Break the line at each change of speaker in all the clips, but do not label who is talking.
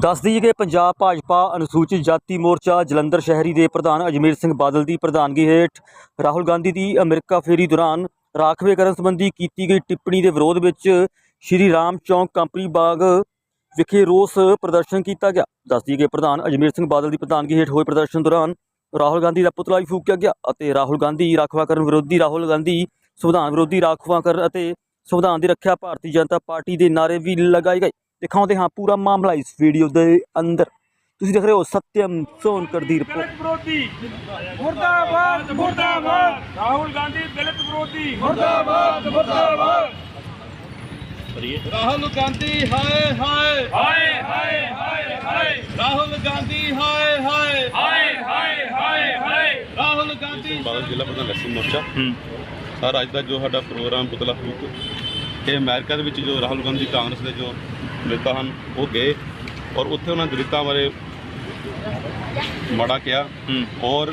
ਦੱਸ ਦਈਏ ਕਿ ਪੰਜਾਬ ਭਾਜਪਾ ਅਨੁਸੂਚਿਤ ਜਾਤੀ ਮੋਰਚਾ ਜਲੰਧਰ ਸ਼ਹਿਰੀ ਦੇ ਪ੍ਰਧਾਨ ਅਜਮੇਰ ਸਿੰਘ ਬਾਦਲ ਦੀ ਪ੍ਰਧਾਨਗੀ ਹੇਠ ਰਾਹੁਲ ਗਾਂਧੀ ਦੀ ਅਮਰੀਕਾ ਫੇਰੀ ਦੌਰਾਨ ਰਾਖਵੇਂਕਰਨ ਸੰਬੰਧੀ ਕੀਤੀ ਗਈ ਟਿੱਪਣੀ ਦੇ ਵਿਰੋਧ ਵਿੱਚ ਸ਼੍ਰੀ ਰਾਮ ਚੌਂਕ ਕੰਪਨੀ ਬਾਗ ਵਿਖੇ ਰੋਸ ਪ੍ਰਦਰਸ਼ਨ ਕੀਤਾ ਗਿਆ। ਦੱਸ ਦਈਏ ਕਿ ਪ੍ਰਧਾਨ ਅਜਮੇਰ ਸਿੰਘ ਬਾਦਲ ਦੀ ਪ੍ਰਧਾਨਗੀ ਹੇਠ ਹੋਏ ਪ੍ਰਦਰਸ਼ਨ ਦੌਰਾਨ ਰਾਹੁਲ ਗਾਂਧੀ ਦਾ ਪੁਤਲਾ ਵੀ ਫੂਕਿਆ ਗਿਆ ਅਤੇ ਰਾਹੁਲ ਗਾਂਧੀ ਰਾਖਵਾਂਕਰਨ ਵਿਰੋਧੀ ਰਾਹੁਲ ਗਾਂਧੀ ਸੰਵਿਧਾਨ ਵਿਰੋਧੀ ਰਾਖਵਾਂਕਰਨ ਅਤੇ ਸੰਵਿਧਾਨ ਦੀ ਰੱਖਿਆ ਭਾਰਤੀ ਜਨਤਾ ਪਾਰਟੀ ਦੇ ਨਾਰੇ ਵੀ ਲਗਾਏ ਗਏ। ਦਿਖਾਉਂਦੇ ਹਾਂ ਪੂਰਾ ਮਾਮਲਾ ਇਸ ਵੀਡੀਓ ਦੇ ਅੰਦਰ। ਤੁਸੀਂ ਦੇਖ ਰਹੇ ਹੋ ਸਤਿਅਮ ਸੋਨਕਰ ਦੀ ਰਿਪੋਰਟ
ਵਿਰੋਧੀ ਮੁਰਦਾਬਾਦ ਮੁਰਦਾਬਾਦ। ਰਾਹੁਲ ਗਾਂਧੀ ਦਲਿਤ ਵਿਰੋਧੀ ਮੁਰਦਾਬਾਦ ਮੁਰਦਾਬਾਦ।
ਰਾਹੁਲ ਗਾਂਧੀ ਹਾਏ ਹਾਏ।
ਹਾਏ ਹਾਏ ਹਾਏ ਹਾਏ।
ਰਾਹੁਲ ਗਾਂਧੀ ਹਾਏ ਹਾਏ।
ਹਾਏ ਹਾਏ ਹਾਏ ਹਾਏ।
ਰਾਹੁਲ ਗਾਂਧੀ
ਬਾਦਲ ਜ਼ਿਲ੍ਹਾ ਪ੍ਰਧਾਨ ਲక్ష్ਮੀ ਮੋਰਚਾ। ਸਰ ਅੱਜ ਦਾ ਜੋ ਸਾਡਾ ਪ੍ਰੋਗਰਾਮ ਪੁਤਲਾ ਫੂਕ ਇਹ ਅਮਰੀਕਾ ਦੇ ਵਿੱਚ ਜੋ ਰਾਹੁਲ ਗਾਂਧੀ ਕਾਂਗਰਸ ਦੇ ਜੋ ਨੇਤਾ ਹਨ ਉਹ ਗਏ ਔਰ ਉੱਥੇ ਉਹਨਾਂ ਦਲਿਤਾਂ ਬਾਰੇ ਮਾੜਾ ਕਿਹਾ ਔਰ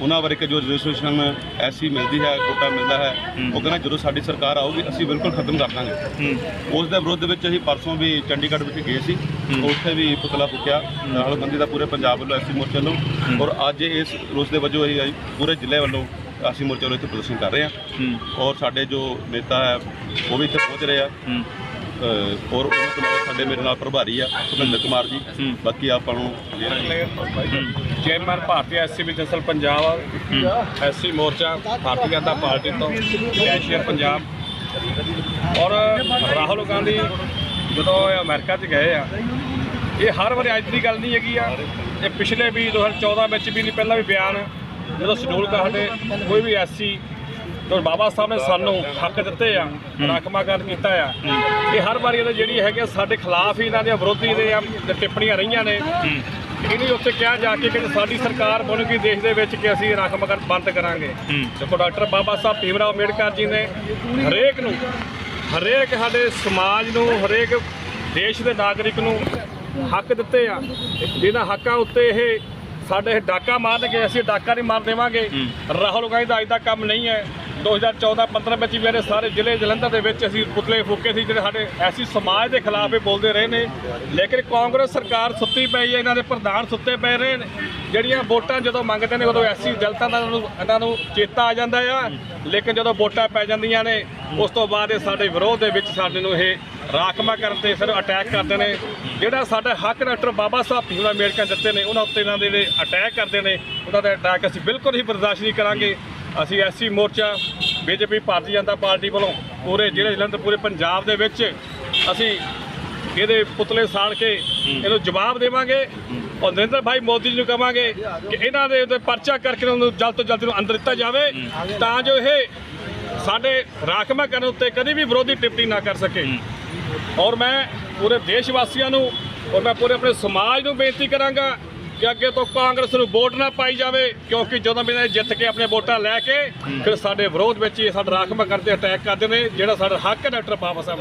ਉਹਨਾਂ ਬਾਰੇ ਕਿ ਜੋ ਰਜਿਸਟ੍ਰੇਸ਼ਨ ਐਸੀ ਮਿਲਦੀ ਹੈ ਕੋਟਾ ਮਿਲਦਾ ਹੈ ਉਹ ਕਹਿੰਦਾ ਜਦੋਂ ਸਾਡੀ ਸਰਕਾਰ ਆਊਗੀ ਅਸੀਂ ਬਿਲਕੁਲ ਖਤਮ ਕਰ ਦਾਂਗੇ। ਉਸ ਦੇ ਵਿਰੁੱਧ ਵਿੱਚ ਅਸੀਂ ਪਰਸੋਂ ਵੀ ਚੰਡੀਗੜ੍ਹ ਵਿਖੇ ਗਏ ਸੀ। ਉੱਥੇ ਵੀ ਪੁਤਲਾ ਫੂਕਿਆ। ਗਾਂਧੀ ਦਾ ਪੂਰੇ ਪੰਜਾਬ ਵੱਲੋਂ ਐਸੀ ਮੋਰਚੇ ਵੱਲੋਂ ਔਰ ਅੱਜ ਇਸ ਰੋਸ ਦੇ ਵਜੋਂ ਅਸੀਂ ਪੂਰੇ ਜ਼ਿਲ੍ਹੇ ਵੱਲੋਂ ਅਸੀਂ ਮੋਰਚੇ ਵੱਲੋਂ ਇੱਥੇ ਪ੍ਰਦਰਸ਼ਨ ਕਰ ਰਹੇ ਹਾਂ। ਔਰ ਸਾਡੇ ਜੋ ਨੇਤਾ ਹੈ ਉਹ ਵੀ ਇੱਥੇ ਪਹੁੰਚ ਰਹੇ ਆ। ਅ, ਔਰ ਉਹਨਾਂ ਤੋਂ ਇਲਾਵਾ ਸਾਡੇ ਮੇਰੇ ਨਾਲ ਪ੍ਰਭਾਰੀ ਆ ਭੁਪਿੰਦਰ ਕੁਮਾਰ ਜੀ। ਬਾਕੀ ਆਪਾਂ ਨੂੰ
ਚੇਅਰਮੈਨ ਭਾਰਤੀ ਐਸਸੀ ਜਨਸਲ ਪੰਜਾਬ ਐਸਸੀ ਮੋਰਚਾ ਭਾਰਤੀ ਜਨਤਾ ਪਾਰਟੀ ਤੋਂ ਕੈਸ਼ੀਅਰ ਪੰਜਾਬ। ਔਰ ਰਾਹੁਲ ਗਾਂਧੀ ਜਦੋਂ ਇਹ ਅਮਰੀਕਾ 'ਚ ਗਏ ਆ ਇਹ ਹਰ ਵਾਰੀ ਅੱਜ ਦੀ ਗੱਲ ਨਹੀਂ ਹੈਗੀ ਆ। ਇਹ ਪਿਛਲੇ ਵੀ 2014 ਵਿੱਚ ਵੀ ਨਹੀਂ ਪਹਿਲਾਂ ਵੀ ਬਿਆਨ ਜਦੋਂ ਸ਼ਡਿਊਲ ਕਾਹਦੇ ਕੋਈ ਵੀ ਐਸਸੀ ਤੋਂ ਬਾਬਾ ਸਾਹਿਬ ਨੇ ਸਾਨੂੰ ਹੱਕ ਦਿੱਤੇ ਆ ਰਾਖਵਾਂਕਰਨ ਕੀਤਾ ਆ। ਇਹ ਹਰ ਵਾਰੀ ਇਹਦੇ ਜਿਹੜੀ ਹੈਗੇ ਸਾਡੇ ਖਿਲਾਫ ਹੀ ਇਹਨਾਂ ਦੇ ਵਿਰੋਧੀ ਦੇ ਟਿੱਪਣੀਆਂ ਰਹੀਆਂ ਨੇ। ਇਹਨੇ ਉੱਥੇ ਕਿਹਾ ਜਾ ਕੇ ਕਿ ਸਾਡੀ ਸਰਕਾਰ ਬਣੂਗੀ ਦੇਸ਼ ਦੇ ਵਿੱਚ ਕਿ ਅਸੀਂ ਰਾਖਵਾਂਕਰਨ ਬੰਦ ਕਰਾਂਗੇ। ਦੇਖੋ ਡਾਕਟਰ ਬਾਬਾ ਸਾਹਿਬ ਭੀਮਰਾਓ ਅੰਬੇਡਕਰ ਜੀ ਨੇ ਹਰੇਕ ਨੂੰ ਹਰੇਕ ਸਾਡੇ ਸਮਾਜ ਨੂੰ ਹਰੇਕ ਦੇਸ਼ ਦੇ ਨਾਗਰਿਕ ਨੂੰ ਹੱਕ ਦਿੱਤੇ ਆ। ਜਿਹਨਾਂ ਹੱਕਾਂ ਉੱਤੇ ਇਹ ਸਾਡੇ ਡਾਕਾ ਮਾਰਨਗੇ ਅਸੀਂ ਡਾਕਾ ਨਹੀਂ ਮਾਰ ਦੇਵਾਂਗੇ। ਰਾਹੁਲ ਗਾਂਧੀ ਦਾ ਅੱਜ ਦਾ ਕੰਮ ਨਹੀਂ ਹੈ। 2014-15 ਵਿੱਚ ਵੀ ਮੇਰੇ ਸਾਰੇ ਜ਼ਿਲ੍ਹੇ ਜਲੰਧਰ ਦੇ ਵਿੱਚ ਅਸੀਂ ਪੁਤਲੇ ਫੂਕੇ ਸੀ, ਜਿਹੜੇ ਸਾਡੇ ਐਸੀ ਸਮਾਜ ਦੇ ਖਿਲਾਫ ਇਹ ਬੋਲਦੇ ਰਹੇ ਨੇ। ਲੇਕਿਨ ਕਾਂਗਰਸ ਸਰਕਾਰ ਸੁੱਤੀ ਪਈ ਹੈ, ਇਹਨਾਂ ਦੇ ਪ੍ਰਧਾਨ ਸੁੱਤੇ ਪਏ ਰਹੇ ਨੇ। ਜਿਹੜੀਆਂ ਵੋਟਾਂ ਜਦੋਂ ਮੰਗਦੇ ਨੇ, ਉਦੋਂ ਐਸੀ ਦਲਤਾਂ ਦਾ ਇਹਨਾਂ ਨੂੰ ਚੇਤਾ ਆ ਜਾਂਦਾ ਆ। ਲੇਕਿਨ ਜਦੋਂ ਵੋਟਾਂ ਪੈ ਜਾਂਦੀਆਂ ਨੇ, ਉਸ ਤੋਂ ਬਾਅਦ ਇਹ ਸਾਡੇ ਵਿਰੋਧ ਦੇ ਵਿੱਚ ਸਾਡੇ ਨੂੰ ਇਹ ਰਾਖਮਾ ਕਰਨ ਤੇ ਫਿਰ ਅਟੈਕ ਕਰਦੇ ਨੇ। ਜਿਹੜਾ ਸਾਡਾ ਹੱਕ ਡਾਕਟਰ ਬਾਬਾ ਸਾਹਿਬ ਭੀਮਰਾਓ ਅੰਬੇਡਕਰ ਦਿੱਤੇ ਨੇ, ਉਹਨਾਂ ਉੱਤੇ ਇਹਨਾਂ ਦੇ ਜਿਹੜੇ ਅਟੈਕ ਕਰਦੇ ਨੇ, ਉਹਨਾਂ ਦਾ ਅਟੈਕ ਅਸੀਂ ਬਿਲਕੁਲ ਹੀ ਬਰਦਾਸ਼ਤ ਨਹੀਂ ਕਰਾਂਗੇ। ਅਸੀਂ ਐਸਸੀ ਮੋਰਚਾ, ਬੀਜੇਪੀ, ਭਾਰਤੀ ਜਨਤਾ ਪਾਰਟੀ ਵੱਲੋਂ ਪੂਰੇ ਜ਼ਿਲ੍ਹੇ ਜਲੰਧਰ, ਪੂਰੇ ਪੰਜਾਬ ਦੇ ਵਿੱਚ ਅਸੀਂ ਇਹਦੇ ਪੁਤਲੇ ਸਾੜ ਕੇ ਇਹਨੂੰ ਜਵਾਬ ਦੇਵਾਂਗੇ ਔਰ ਨਰਿੰਦਰ ਭਾਈ ਮੋਦੀ ਜੀ ਨੂੰ ਕਹਾਂਗੇ ਕਿ ਇਹਨਾਂ ਦੇ ਉੱਤੇ ਪਰਚਾ ਕਰਕੇ ਉਹਨੂੰ ਜਲਦ ਤੋਂ ਜਲਦ ਨੂੰ ਅੰਦਰ ਦਿੱਤਾ ਜਾਵੇ ਤਾਂ ਜੋ ਇਹ ਸਾਡੇ ਰਾਖਮਾ ਕਰਨ ਉੱਤੇ ਕਦੀ ਵੀ ਵਿਰੋਧੀ ਟਿੱਪਣੀ ਨਾ ਕਰ ਸਕੇ। ਔਰ ਮੈਂ ਪੂਰੇ ਦੇਸ਼ ਵਾਸੀਆਂ ਨੂੰ ਔਰ ਮੈਂ ਪੂਰੇ ਆਪਣੇ ਸਮਾਜ ਨੂੰ ਬੇਨਤੀ ਕਰਾਂਗਾ ਕਿ ਅੱਗੇ ਤੋਂ ਕਾਂਗਰਸ ਨੂੰ ਵੋਟ ਨਾ ਪਾਈ ਜਾਵੇ ਕਿਉਂਕਿ ਜਦੋਂ ਵੀ ਇਹ ਜਿੱਤ ਕੇ ਆਪਣੇ ਵੋਟਾਂ ਲੈ ਕੇ ਫਿਰ ਸਾਡੇ ਵਿਰੋਧ ਵਿੱਚ ਇਹ ਸਾਡਾ ਰਾਖਮਾ ਕਰਦੇ ਅਟੈਕ ਕਰਦੇ ਨੇ ਜਿਹੜਾ ਸਾਡਾ ਹੱਕ ਹੈ ਡਾਕਟਰ ਬਾਬਾ ਸਾਹਿਬ।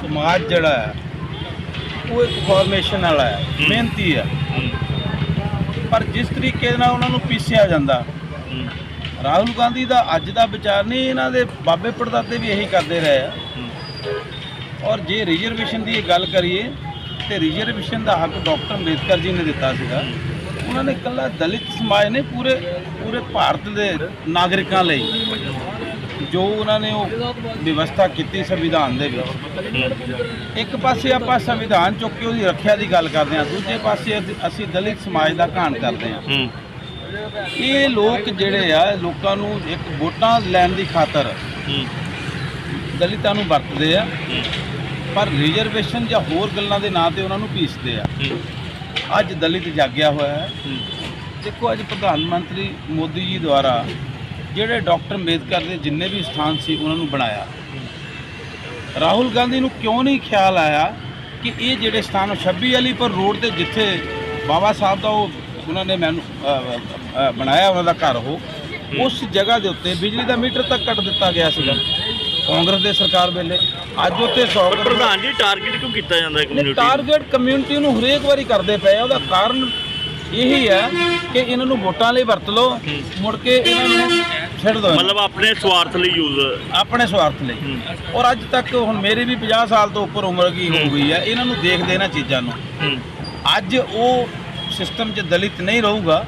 ਸਮਾਜ ਜਿਹੜਾ ਹੈ ਉਹ ਇੱਕ ਫਾਰਮੇਸ਼ਨ ਵਾਲਾ ਹੈ ਮਿਹਨਤੀ ਹੈ। ਪਰ ਜਿਸ ਤਰੀਕੇ ਨਾਲ ਉਹਨਾਂ ਨੂੰ ਪੀਸਿਆ ਜਾਂਦਾ ਰਾਹੁਲ ਗਾਂਧੀ ਦਾ ਅੱਜ ਦਾ ਵਿਚਾਰ ਨਹੀਂ ਇਹਨਾਂ ਦੇ ਬਾਬੇ ਪੜਦਾਦੇ ਵੀ ਇਹੀ ਕਰਦੇ ਰਹੇ ਆ। ਔਰ ਜੇ ਰਿਜ਼ਰਵੇਸ਼ਨ ਦੀ ਗੱਲ ਕਰੀਏ ਤੇ ਰਿਜ਼ਰਵੇਸ਼ਨ ਦਾ ਹੱਕ ਡਾਕਟਰ ਅੰਬੇਦਕਰ ਜੀ ਨੇ ਦਿੱਤਾ ਸੀਗਾ। ਉਹਨਾਂ ਨੇ ਇਕੱਲਾ ਦਲਿਤ ਸਮਾਜ ਨੇ ਪੂਰੇ ਪੂਰੇ ਭਾਰਤ ਦੇ ਨਾਗਰਿਕਾਂ ਲਈ ਜੋ ਉਹਨਾਂ ਨੇ ਉਹ ਵਿਵਸਥਾ ਕੀਤੀ ਸੰਵਿਧਾਨ ਦੇ ਵਿੱਚ। ਇੱਕ ਪਾਸੇ ਆਪਾਂ ਸੰਵਿਧਾਨ ਚੁੱਕ ਕੇ ਉਹਦੀ ਰੱਖਿਆ ਦੀ ਗੱਲ ਕਰਦੇ ਹਾਂ ਦੂਜੇ ਪਾਸੇ ਅਸੀਂ- ਅਸੀਂ ਦਲਿਤ ਸਮਾਜ ਦਾ ਘਾਣ ਕਰਦੇ ਹਾਂ। ਇਹ ਲੋਕ ਜਿਹੜੇ ਆ ਲੋਕਾਂ ਨੂੰ ਇੱਕ ਵੋਟਾਂ ਲੈਣ ਦੀ ਖਾਤਰ ਦਲਿਤਾਂ ਨੂੰ ਵਰਤਦੇ ਆ। ਪਰ ਰਿਜ਼ਰਵੇਸ਼ਨ ਜਾਂ ਹੋਰ ਗੱਲਾਂ ਦੇ ਨਾਂ ਤੇ ਉਹਨਾਂ ਨੂੰ ਪੀਸਦੇ ਆ। ਅੱਜ ਦਲਿਤ ਜਾਗਿਆ ਹੋਇਆ ਹੈ। ਦੇਖੋ ਅੱਜ ਪ੍ਰਧਾਨ ਮੰਤਰੀ ਮੋਦੀ ਜੀ ਦੁਆਰਾ ਜਿਹੜੇ ਡਾਕਟਰ ਅੰਬੇਦਕਰ ਦੇ ਜਿੰਨੇ ਵੀ ਸਥਾਨ ਸੀ ਉਹਨਾਂ ਨੂੰ ਬਣਾਇਆ। ਰਾਹੁਲ ਗਾਂਧੀ ਨੂੰ ਕਿਉਂ ਨਹੀਂ ਖਿਆਲ ਆਇਆ ਕਿ ਇਹ ਜਿਹੜੇ ਸਥਾਨ 26 ਅਲੀਪੁਰ ਰੋਡ ਤੇ ਜਿੱਥੇ ਬਾਬਾ ਸਾਹਿਬ ਦਾ ਉਹ ਉਹਨਾਂ ਨੇ ਮੈਨੂੰ ਬਣਾਇਆ ਉਹਨਾਂ ਦਾ ਘਰ ਉਹ ਉਸ ਜਗ੍ਹਾ ਦੇ ਉੱਤੇ ਬਿਜਲੀ ਦਾ ਮੀਟਰ ਤੱਕ ਕੱਟ ਦਿੱਤਾ ਗਿਆ ਸੀਗਾ। ਕਾਂਗਰਸ ਦੇ ਸਰਕਾਰ ਵੇਲੇ। ਅੱਜ ਉੱਤੇ 100
ਪ੍ਰਧਾਨ ਜੀ ਟਾਰਗੇਟ ਕਿਉਂ ਕੀਤਾ ਜਾਂਦਾ ਹੈ ਕਮਿਊਨਿਟੀ
ਟਾਰਗੇਟ ਕਮਿਊਨਿਟੀ ਨੂੰ ਹਰੇਕ ਵਾਰੀ ਕਰਦੇ ਪਏ ਆ। ਉਹਦਾ ਕਾਰਨ ਇਹੀ ਹੈ ਕਿ ਇਹਨਾਂ ਨੂੰ ਵੋਟਾਂ ਲਈ ਵਰਤ ਲਓ ਮੁੜ ਕੇ ਇਹਨਾਂ ਨੂੰ ਛੱਡ ਦੋ
ਮਤਲਬ ਆਪਣੇ ਸਵਾਰਥ ਲਈ ਯੂਜ਼
ਆਪਣੇ ਸਵਾਰਥ ਲਈ। ਔਰ ਅੱਜ ਤੱਕ ਹੁਣ ਮੇਰੇ ਵੀ 50 ਸਾਲ ਤੋਂ ਉੱਪਰ ਉਮਰ ਕੀ ਹੋ ਗਈ ਹੈ ਇਹਨਾਂ ਨੂੰ ਦੇਖਦੇ ਇਹਨਾਂ ਚੀਜ਼ਾਂ ਨੂੰ। ਅੱਜ ਉਹ ਸਿਸਟਮ 'ਚ ਦਲਿਤ ਨਹੀਂ ਰਹੂਗਾ।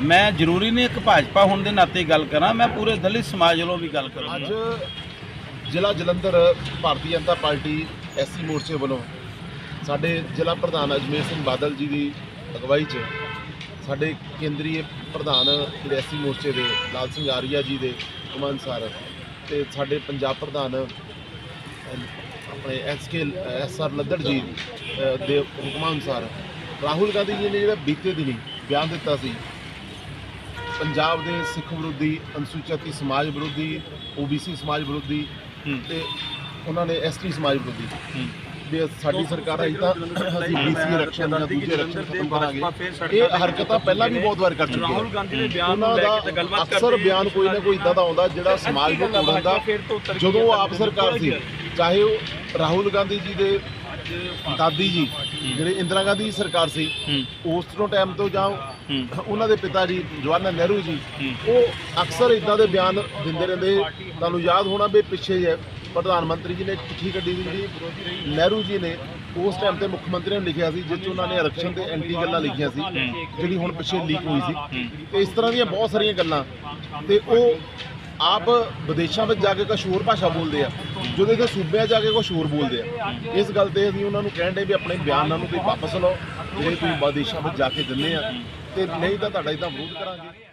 ਮੈਂ ਜ਼ਰੂਰੀ ਨਹੀਂ ਇੱਕ ਭਾਜਪਾ ਹੋਣ ਦੇ ਨਾਤੇ ਗੱਲ ਕਰਾਂ ਮੈਂ ਪੂਰੇ ਦਲਿਤ ਸਮਾਜ ਵੱਲੋਂ ਵੀ ਗੱਲ ਕਰਾਂ
ਅੱਜ ਜ਼ਿਲ੍ਹਾ ਜਲੰਧਰ ਭਾਰਤੀ ਜਨਤਾ ਪਾਰਟੀ ਐਸਸੀ ਮੋਰਚੇ ਵੱਲੋਂ ਸਾਡੇ ਜ਼ਿਲ੍ਹਾ ਪ੍ਰਧਾਨ ਅਜਮੇਰ ਸਿੰਘ ਬਾਦਲ ਜੀ ਦੀ ਅਗਵਾਈ 'ਚ ਸਾਡੇ ਕੇਂਦਰੀ ਪ੍ਰਧਾਨ ਜਿਹੜੇ ਐਸਸੀ ਮੋਰਚੇ ਦੇ ਲਾਲ ਸਿੰਘ ਆਰੀਆ ਜੀ ਦੇ ਹੁਕਮਾਂ ਅਨੁਸਾਰ ਤੇ ਸਾਡੇ ਪੰਜਾਬ ਪ੍ਰਧਾਨ ਅਮ, ਆਪਣੇ ਐਸਕੇ ਐਸਆਰ ਲੱਦੜ ਜੀ ਦੇ ਹੁਕਮਾਂ ਅਨੁਸਾਰ ਰਾਹੁਲ ਗਾਂਧੀ ਜੀ ਨੇ ਜਿਹੜਾ ਬੀਤੇ ਦਿਨੀ ਬਿਆਨ ਦਿੱਤਾ ਸੀ ਪੰਜਾਬ ਦੇ ਸਿੱਖ ਵਿਰੋਧੀ ਅਨੁਸੂਚਿਤ ਸਮਾਜ ਵਿਰੋਧੀ ਓਬੀਸੀ ਸਮਾਜ ਵਿਰੋਧੀ ਤੇ ਉਹਨਾਂ ਨੇ ਐਸਟੀ ਸਮਾਜ ਵਿਰੋਧੀ ਵੀ ਸਾਡੀ ਸਰਕਾਰ ਆਈ ਤਾਂ ਅਸੀਂ ਬੀਸੀ ਆਰਕਸ਼ਣ ਜਾਂ ਦੂਜੇ ਆਰਕਸ਼ਣ ਖਤਮ ਕਰਾਂਗੇ। ਇਹ ਹਰਕਤਾਂ ਪਹਿਲਾਂ ਵੀ ਬਹੁਤ ਵਾਰ ਕਰ ਚੁੱਕੇ
ਰਾਹੁਲ ਗਾਂਧੀ ਦੇ ਬਿਆਨ ਨੂੰ ਲੈ
ਦਾ
ਕੇ ਤਾਂ ਗੱਲਬਾਤ
ਅਕਸਰ
ਕਰਦੇ
ਬਿਆਨ ਕੋਈ ਨਾ ਕੋਈ ਇਦਾਂ ਦਾ ਆਉਂਦਾ ਜਿਹੜਾ ਸਮਾਜ ਨੂੰ ਤੋੜਨ ਦਾ ਜਦੋਂ ਉਹ ਆਪ ਸਰਕਾਰ ਸੀ ਚਾਹੇ ਉਹ ਰਾਹੁਲ ਗਾਂਧੀ ਜੀ ਦੇ ਦਾਦੀ ਜੀ ਜਿਹੜੇ ਇੰਦਰਾ ਗਾਂਧੀ ਦੀ ਸਰਕਾਰ ਸੀ ਉਸ ਤੋਂ ਟਾਈਮ ਤੋਂ ਜਾਂ ਉਹਨਾਂ ਦੇ ਪਿਤਾ ਜੀ ਜਵਾਹਰ ਲਾਲ ਨਹਿਰੂ ਜੀ ਉਹ ਅਕਸਰ ਇਦਾਂ ਦੇ ਬਿਆਨ ਦਿੰਦੇ ਰਹਿੰਦੇ। ਤੁਹਾਨੂੰ ਯਾਦ ਹੋਣਾ ਵੀ ਪਿੱਛੇ ਜਿਹੇ ਪ੍ਰਧਾਨ ਮੰਤਰੀ ਜੀ ਨੇ ਚਿੱਠੀ ਕੱਢੀ ਸੀ ਜਿਹੜੀ ਨਹਿਰੂ ਜੀ ਨੇ ਉਸ ਟਾਈਮ ਤੇ ਮੁੱਖ ਮੰਤਰੀ ਨੂੰ ਲਿਖਿਆ ਸੀ ਜਿਸ 'ਚ ਉਹਨਾਂ ਨੇ ਆਰਕਸ਼ਣ ਤੇ ਐਂਟੀ ਗੱਲਾਂ ਲਿਖੀਆਂ ਸੀ ਜਿਹੜੀ ਹੁਣ ਪਿੱਛੇ ਲੀਕ ਹੋਈ ਸੀ। ਤੇ ਇਸ ਤਰ੍ਹਾਂ ਦੀਆਂ ਬਹੁਤ ਸਾਰੀਆਂ ਗੱਲਾਂ। ਤੇ ਉਹ ਆਪ ਵਿਦੇਸ਼ਾਂ ਵਿੱਚ ਜਾ ਕੇ ਕੁਛ ਹੋਰ ਭਾਸ਼ਾ ਬੋਲਦੇ ਆ, ਜਦੋਂ ਇਹਦੇ ਸੂਬਿਆਂ 'ਚ ਜਾ ਕੇ ਕੁਛ ਹੋਰ ਬੋਲਦੇ ਆ, ਇਸ ਗੱਲ ਤੇ ਅਸੀਂ ਉਹਨਾਂ ਨੂੰ ਕਹਿਣ ਦੇ ਵੀ ਆਪਣੇ ਬਿਆਨਾਂ ਨੂੰ ਤੁਸੀਂ ਵਾਪਸ ਲਓ, ਜਿਹੜੇ ਤੁਸੀਂ ਵਿਦੇਸ਼ਾਂ ਵਿੱਚ ਜਾ ਕੇ ਦਿੰਦੇ ਆ, ਤੇ ਨਹੀਂ ਤਾਂ ਤੁਹਾਡਾ ਇਦਾਂ ਵਿਰੋਧ ਕਰਾਂਗੇ।